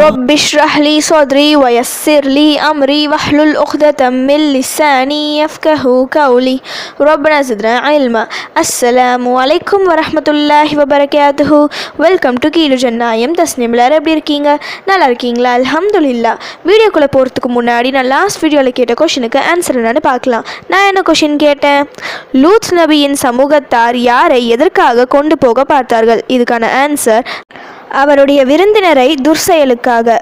رب اشرح لي صدري ويسر لي أمري واحلل عقدة من لساني يفقه قولي ربنا زدنا علما السلام عليكم ورحمة الله وبركاته welcome to கீழு ஜன்னாயம் Tasnim எல்லாரும் எப்படி இருக்கீங்க நல்லா இருக்கீங்களா அல்ஹம்துலில்லா வீடியோக்குள்ளே போகிறதுக்கு முன்னாடி நான் லாஸ்ட் வீடியோவில் கேட்ட கொஷினுக்கு ஆன்சர் என்னன்னு பார்க்கலாம் நான் என்ன கொஷின் கேட்டேன் லூத் நபியின் சமூகத்தார் யாரை எதற்காக கொண்டு போக பார்த்தார்கள் இதுக்கான ஆன்சர் அவருடைய விருந்தினரை துர்செயலுக்காக.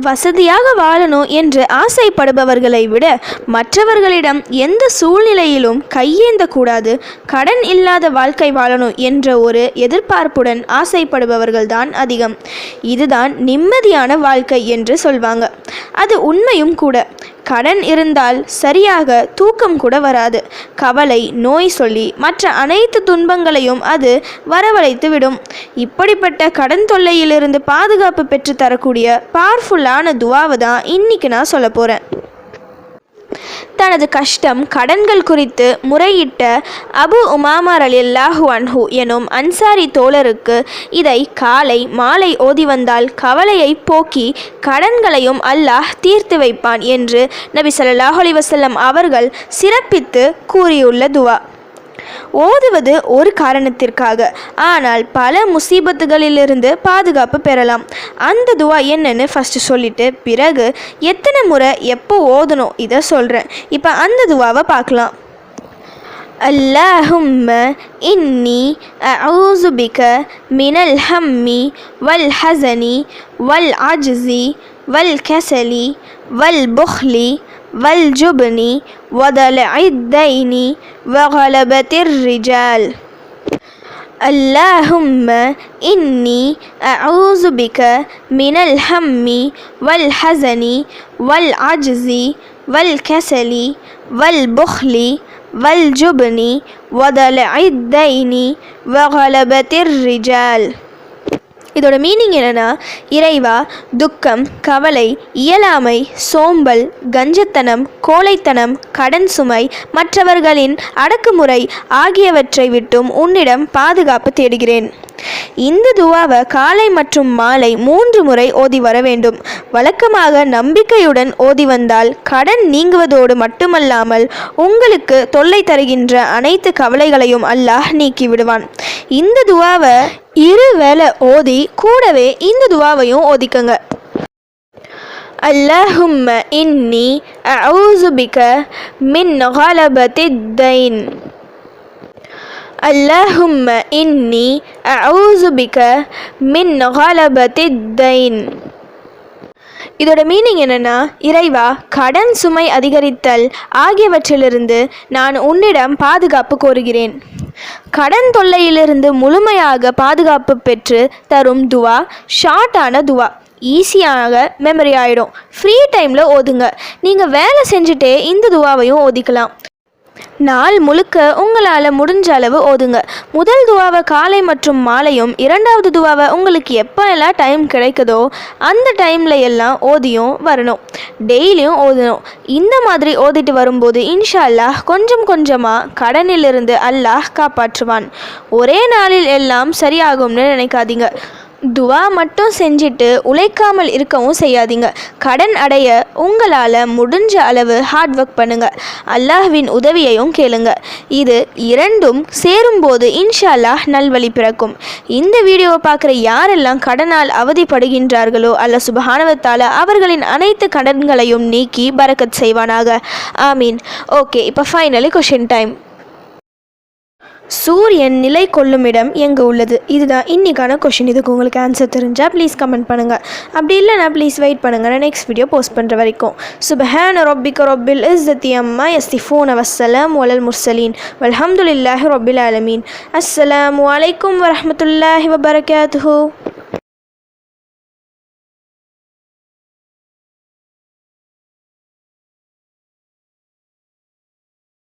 வசதியாக வாழணும் என்று ஆசைப்படுபவர்களை விட மற்றவர்களிடம் எந்த சூழ்நிலையிலும் கையேந்தக்கூடாது. கடன் இல்லாத வாழ்க்கை வாழணும் என்ற ஒரு எதிர்பார்ப்புடன் ஆசைப்படுபவர்கள்தான் அதிகம். இதுதான் நிம்மதியான வாழ்க்கை என்று சொல்வாங்க. அது உண்மையும் கூட. கடன் இருந்தால் சரியாக தூக்கம் கூட வராது. கவலை நோய் சொல்லி மற்ற அனைத்து துன்பங்களையும் அது வரவழைத்து விடும் இப்படிப்பட்ட கடன் தொல்லையிலிருந்து பாதுகாப்பு பெற்று தரக்கூடிய பவர்ஃபுல்லான துவாவை தான் இன்னைக்கு நான் சொல்ல போகிறேன் தனது கஷ்டம் கடன்கள் குறித்து முறையிட்ட அபு உமாமர் அலில்லாஹு அன்ஹு எனும் அன்சாரி தோழருக்கு இதை காலை மாலை ஓதி வந்தால் கவலையை போக்கி கடன்களையும் அல்லாஹ் தீர்த்து வைப்பான் என்று நபி சல்லாஹ் அலி வசல்லம் அவர்கள் சிறப்பித்து கூறியுள்ள துவா. ஓதுவது ஒரு காரணத்திற்காக ஆனால் பல முசீபத்துகளிலிருந்து பாதுகாப்பு பெறலாம் அந்த துவா என்னன்னு ஃபஸ்ட்டு சொல்லிட்டு பிறகு எத்தனை முறை எப்போ ஓதணும் இதை சொல்கிறேன் இப்போ அந்த துவாவை பார்க்கலாம் اللهم إني أعوذ بك من الهم والحزن والعجز والكسل والبخل والجبن ودلع الدين وغلبة الرجال. اللهم إني أعوذ بك من الهم والحزن والعجز والكسل والبخل والجبن ودلع الدين وغلبة الرجال. இதோட மீனிங் என்னென்னா இறைவா துக்கம் கவலை இயலாமை சோம்பல் கஞ்சத்தனம் கோழைத்தனம் கடன் சுமை மற்றவர்களின் அடக்குமுறை ஆகியவற்றை விட்டும் உன்னிடம் பாதுகாப்பு தேடுகிறேன். இந்த துவாவை காலை மற்றும் மாலை மூன்று முறை ஓதி வர வேண்டும் வழக்கமாக நம்பிக்கையுடன் ஓதி வந்தால் கடன் நீங்குவதோடு மட்டுமல்லாமல் உங்களுக்கு தொல்லை தருகின்ற அனைத்து கவலைகளையும் அல்லாஹ் நீக்கி விடுவான் இந்த துவாவை இரு வேளை ஓதி கூடவே இந்த துவாவையும் ஓதிக்கங்க اللهم إني أعوذ بك من غلبة الدين اللهم إني أعوذ بك من غلبة الدين இதோட மீனிங் என்னன்னா இறைவா கடன் சுமை அதிகரித்தல் ஆகியவற்றிலிருந்து நான் உன்னிடம் பாதுகாப்பு கோருகிறேன் கடன் தொல்லையிலிருந்து முழுமையாக பாதுகாப்பு பெற்று தரும் துவா ஷார்ட்டான துவா ஈஸியாக மெமரி ஆகிடும் ஃப்ரீ டைமில் ஓதுங்க நீங்கள் வேலை செஞ்சுட்டே இந்த துவாவையும் ஓதிக்கலாம் நாள் முழுக்க உங்களால் முடிஞ்ச அளவு ஓதுங்க. முதல் துவாவை காலை மற்றும் மாலையும் இரண்டாவது துவாவை உங்களுக்கு எப்போ எல்லாம் டைம் கிடைக்குதோ அந்த டைமில் எல்லாம் ஓதியும் வரணும். டெய்லியும் ஓதணும். இந்த மாதிரி ஓதிட்டு வரும்போது இன்ஷா அல்லாஹ் கொஞ்சம் கொஞ்சமாக கடனிலிருந்து அல்லாஹ் காப்பாற்றுவான். ஒரே நாளில் எல்லாம் சரியாகும்னு நினைக்காதீங்க. துவா மட்டும் செஞ்சுட்டு உழைக்காமல் இருக்கவும் செய்யாதீங்க. கடன் அடைய உங்களால் முடிஞ்ச அளவு ஹார்ட் ஒர்க் பண்ணுங்க. அல்லாஹ்வின் உதவியையும் கேளுங்க. இது இரண்டும் சேரும்போது இன்ஷா அல்லாஹ் நல்வழி பிறக்கும். இந்த வீடியோவை பார்க்குற யாரெல்லாம் கடனால் அவதிப்படுகின்றார்களோ அல்ல சுபஹானவத்தால் அவர்களின் அனைத்து கடன்களையும் நீக்கி பறக்கத் செய்வானாக. ஆமீன். ஓகே இப்போ ஃபைனலி கொஷின் டைம் சூரியன் நிலை கொள்ளும் இடம் எங்கே உள்ளது? இதுதான் இன்னைக்கான கொஷின் இதுக்கு உங்களுக்கு ஆன்சர் தெரிஞ்சால் ப்ளீஸ் கமெண்ட் பண்ணுங்கள் அப்படி இல்லைனா ப்ளீஸ் வெயிட் பண்ணுங்கள் நான் நெக்ஸ்ட் வீடியோ போஸ்ட் பண்ணுற வரைக்கும். சுபஹான ரொபில் இஸ் தி அம்மா எஸ் தி ஃபோன் வஸ்ஸலாம் ஒலல் முர்சலீன் வல்ஹம்துலில்லாஹி ரொபில் ஆலமீன் அஸ்ஸலாமு வலைக்கம் வரமத்துல்லாஹி வபரகாத்து